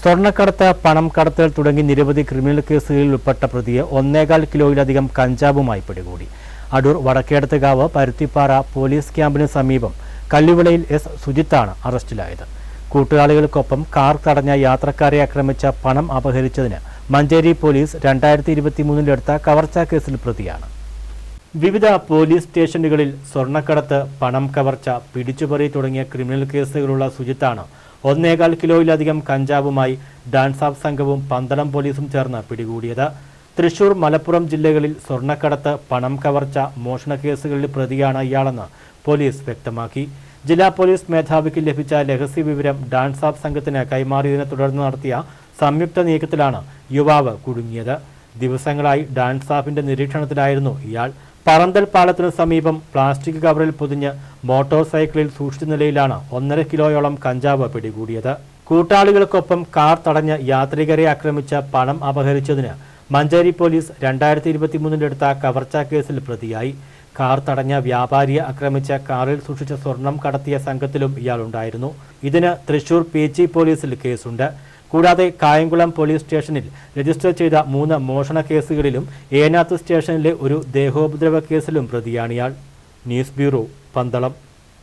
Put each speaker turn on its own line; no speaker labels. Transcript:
സ്വർണക്കടത്ത് പണം കടത്തൽ തുടങ്ങി നിരവധി ക്രിമിനൽ കേസുകളിൽ ഉൾപ്പെട്ട പ്രതിയെ ഒന്നേകാൽ കിലോയിലധികം കഞ്ചാവുമായി പിടികൂടി. അടൂർ വടക്കേടത്തുകാവ് പരുത്തിപ്പാറ പോലീസ് ക്യാമ്പിന് സമീപം കല്ലുവിളയിൽ എസ്. സുജിത്താണ് അറസ്റ്റിലായത്. കൂട്ടുകാളികൾക്കൊപ്പം കാർ തടഞ്ഞ യാത്രക്കാരെ ആക്രമിച്ച പണം അപഹരിച്ചതിന് മഞ്ചേരി പോലീസ് രണ്ടായിരത്തി ഇരുപത്തി മൂന്നിലെടുത്ത കവർച്ചാ കേസിൽ പ്രതിയാണ്. വിവിധ പോലീസ് സ്റ്റേഷനുകളിൽ സ്വർണക്കടത്ത് പണം കവർച്ച പിടിച്ചുപറി തുടങ്ങിയ ക്രിമിനൽ കേസുകളുള്ള സുജിത്താണ് ഒന്നേകാൽ കിലോയിലധികം കഞ്ചാവുമായി ഡാൻസ് ഓഫ് സംഘവും പന്തളം പോലീസും ചേർന്ന് പിടികൂടിയത്. തൃശൂർ മലപ്പുറം ജില്ലകളിൽ സ്വർണക്കടത്ത് പണം കവർച്ച മോഷണ കേസുകളിൽ പ്രതിയാണ് ഇയാളെന്ന് പോലീസ് വ്യക്തമാക്കി. ജില്ലാ പോലീസ് മേധാവിക്ക് ലഭിച്ച രഹസ്യ വിവരം ഡാൻസ് ഓഫ് സംഘത്തിന് കൈമാറിയതിനെ തുടർന്ന് നടത്തിയ സംയുക്ത നീക്കത്തിലാണ് യുവാവ് കുടുങ്ങിയത്. ദിവസങ്ങളായി ഡാൻസ് ഓഫിന്റെ നിരീക്ഷണത്തിലായിരുന്നു ഇയാൾ. പറന്തൽ പാലത്തിന് സമീപം പ്ലാസ്റ്റിക് കവറിൽ പൊതിഞ്ഞ് മോട്ടോർ സൈക്കിളിൽ സൂക്ഷിച്ച നിലയിലാണ് ഒന്നര കിലോയോളം കഞ്ചാവ് പിടികൂടിയത്. കൂട്ടാളികൾക്കൊപ്പം കാർ തടഞ്ഞ് യാത്രികരെ ആക്രമിച്ച പണം അപഹരിച്ചതിന് മഞ്ചേരി പോലീസ് രണ്ടായിരത്തി ഇരുപത്തിമൂന്നിലെടുത്ത കവർച്ചാ കേസിൽ പ്രതിയായി. കാർ തടഞ്ഞ വ്യാപാരിയെ ആക്രമിച്ച കാറിൽ സൂക്ഷിച്ച സ്വർണം കടത്തിയ സംഘത്തിലും ഇയാളുണ്ടായിരുന്നു. ഇതിന് തൃശൂർ പി പോലീസിൽ കേസുണ്ട്. കൂടാതെ കായംകുളം പോലീസ് സ്റ്റേഷനിൽ രജിസ്റ്റർ ചെയ്ത മൂന്ന് മോഷണ കേസുകളിലും ഏനാത്ത് സ്റ്റേഷനിലെ ഒരു ദേഹോപദ്രവ കേസിലും പ്രതിയാണിയാൾ ന്യൂസ് ബ്യൂറോ പന്തളം.